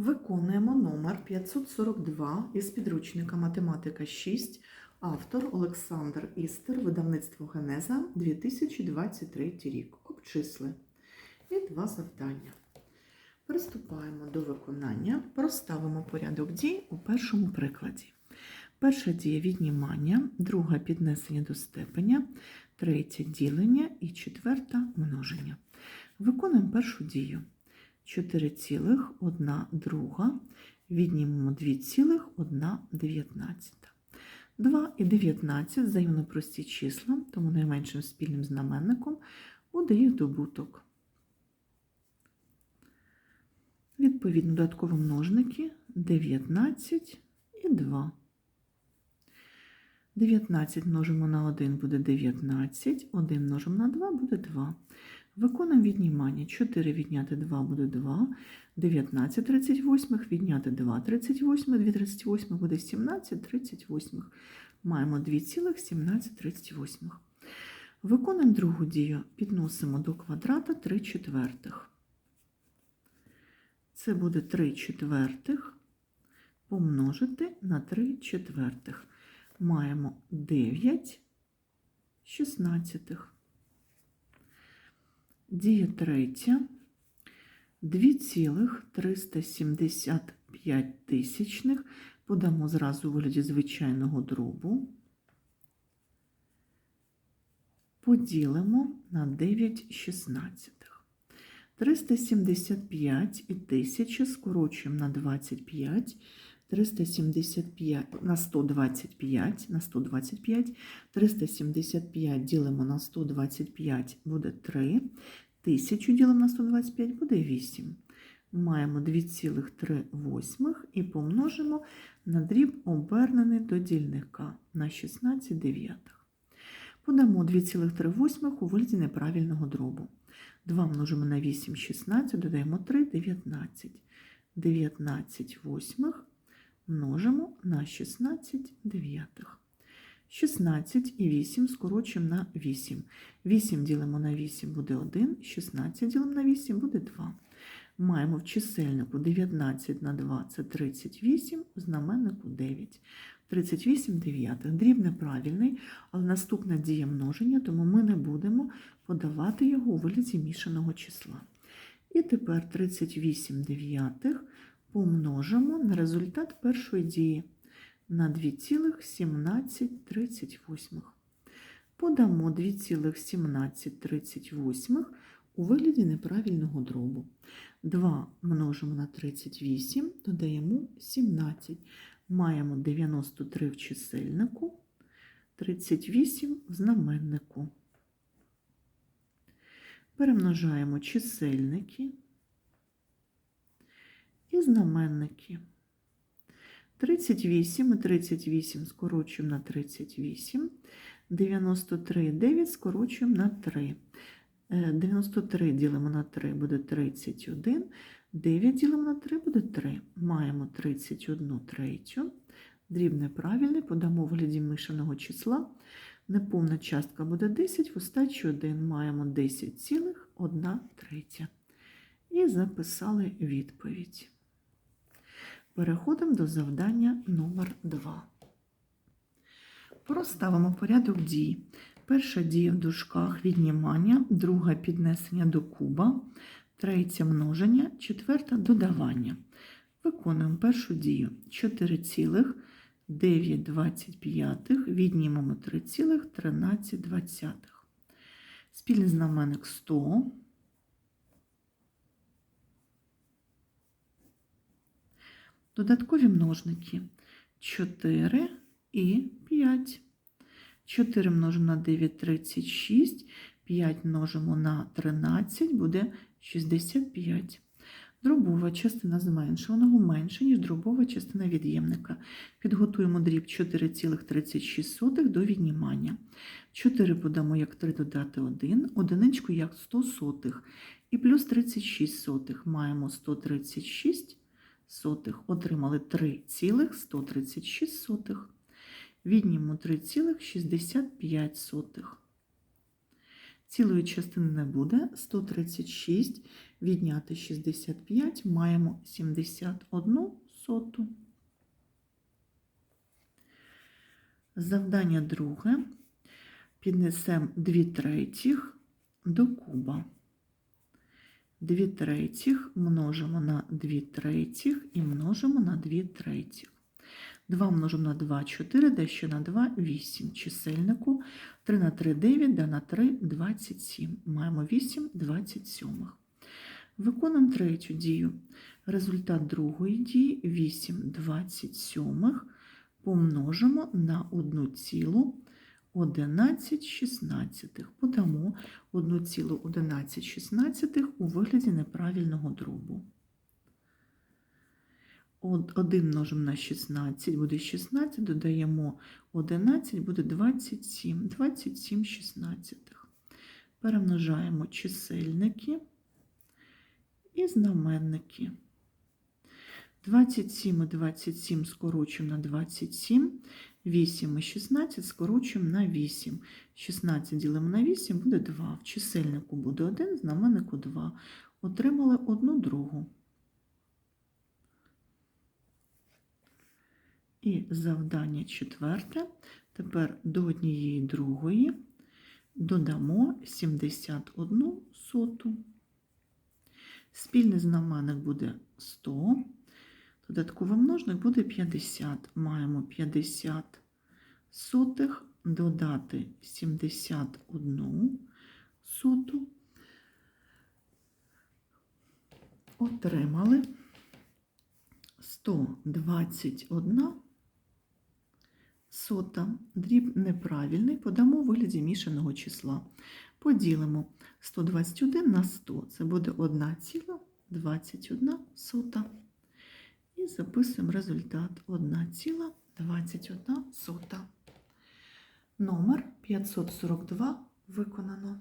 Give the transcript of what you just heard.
Виконуємо номер 542 із підручника Математика 6, автор Олександр Істер, видавництво Генеза 2023 рік. Обчисли. І два завдання. Приступаємо до виконання. Проставимо порядок дій у першому прикладі. Перша дія віднімання, друга піднесення до степеня, третя ділення і четверта множення. Виконуємо першу дію. 4,1 друга, віднімемо 2,1 2 і 19 взаємно прості числа, тому найменшим спільним знаменником буде їх добуток. Відповідно, додаткові множники 19 і 2. 19 множимо на 1 буде 19, 1 множимо на 2 буде 2. Виконуємо віднімання. 4 відняти 2 буде 2, 19 38 відняти 2 38, 2 38 буде 17 38. Маємо 2,1738. Виконуємо другу дію. Підносимо до квадрата 3 четвертих. Це буде 3 четвертих помножити на 3 четвертих. Маємо 9 шістнадцятих. Дія третя. 2,375 тисячних подамо зразу у вигляді звичайного дробу. Поділимо на 9 шістнадцятих. 375 і 1000 скорочуємо на 25. 375 на 125 на 125, 375 ділимо на 125 буде 3, 1000 ділимо на 125 буде 8. Маємо 2,3 і помножимо на дріб обернений до дільника на 16 дев'ятих. Подамо 2,3 у вигляді неправильного дробу. 2 множимо на 8 16, додаємо 3 19. 19 восьмих множимо на 16 дев'ятих. 16 і 8 скорочуємо на 8. 8 ділимо на 8 буде 1, 16 ділимо на 8 буде 2. Маємо в чисельнику 19 на 2 це 38, в знаменнику 9. 38 дев'ятих. Дріб неправильний, але наступна дія множення, тому ми не будемо подавати його у вигляді мішаного числа. І тепер 38 дев'ятих помножимо на результат першої дії на 2,1738. Подамо 2,1738 у вигляді неправильного дробу. 2 множимо на 38, додаємо 17. Маємо 93 в чисельнику, 38 в знаменнику. Перемножаємо чисельники і знаменники. 38 і 38 скорочуємо на 38, 93 і 9 скорочуємо на 3. 93 ділимо на 3 буде 31, 9 ділимо на 3 буде 3. Маємо 31 третю. Дріб неправильний, подамо в вигляді мишаного числа. Неповна частка буде 10, в остачі 1 маємо 10,1 третя. І записали відповідь. Переходимо до завдання номер 2. Проставимо порядок дій. Перша дія в дужках віднімання, друга піднесення до куба, третя множення, четверта додавання. Виконуємо першу дію 4,925 віднімемо 3,13. Спільний знаменник 100. Додаткові множники 4 і 5. 4 множимо на 9 36, 5 множимо на 13 буде 65. Дробова частина зменшуваного менше, ніж дробова частина від'ємника. Підготуємо дріб 4,36 до віднімання. 4 подамо як 3 додати 1, одиничку як 100 сотих. І плюс 36 сотих. Маємо 136 сотих. Отримали 3,136 сотих. Віднімемо 3,65 сотих. Цілої частини не буде. 136 відняти 65 маємо 71 соту. Завдання друге. Піднесемо 2 третіх до куба. 2 третіх множимо на 2 третіх і множимо на 2 третіх. 2 множимо на 2 – 4, да ще на 2 – 8. Чисельнику 3 на 3 – 9, да на 3 – 27. Маємо 8 – 27. Виконуємо третю дію. Результат другої дії 8 – 27 помножимо на 1 цілу 11 шістнадцятих. Подамо 1 цілу 11 шістнадцятих у вигляді неправильного дробу. 1 множимо на 16 буде 16, додаємо 11, буде 27, 27 шістнадцятих. Перемножаємо чисельники і знаменники. 27 і 27 скорочуємо на 27, 8 і 16 скорочуємо на 8. 16 ділимо на 8 буде 2. В чисельнику буде 1, знаменнику 2. Отримали одну другу. І завдання четверте. Тепер до однієї другої додамо 71 соту. Спільний знаменник буде 100. Додатковий множник буде 50. Маємо 50 сотих додати 71 соту. Отримали 121 сота. Дріб неправильний, подамо у вигляді мішаного числа. Поділимо 121 на 100. Це буде 1,21 сота. І записуємо результат 1,21 сота. Номер 542 виконано.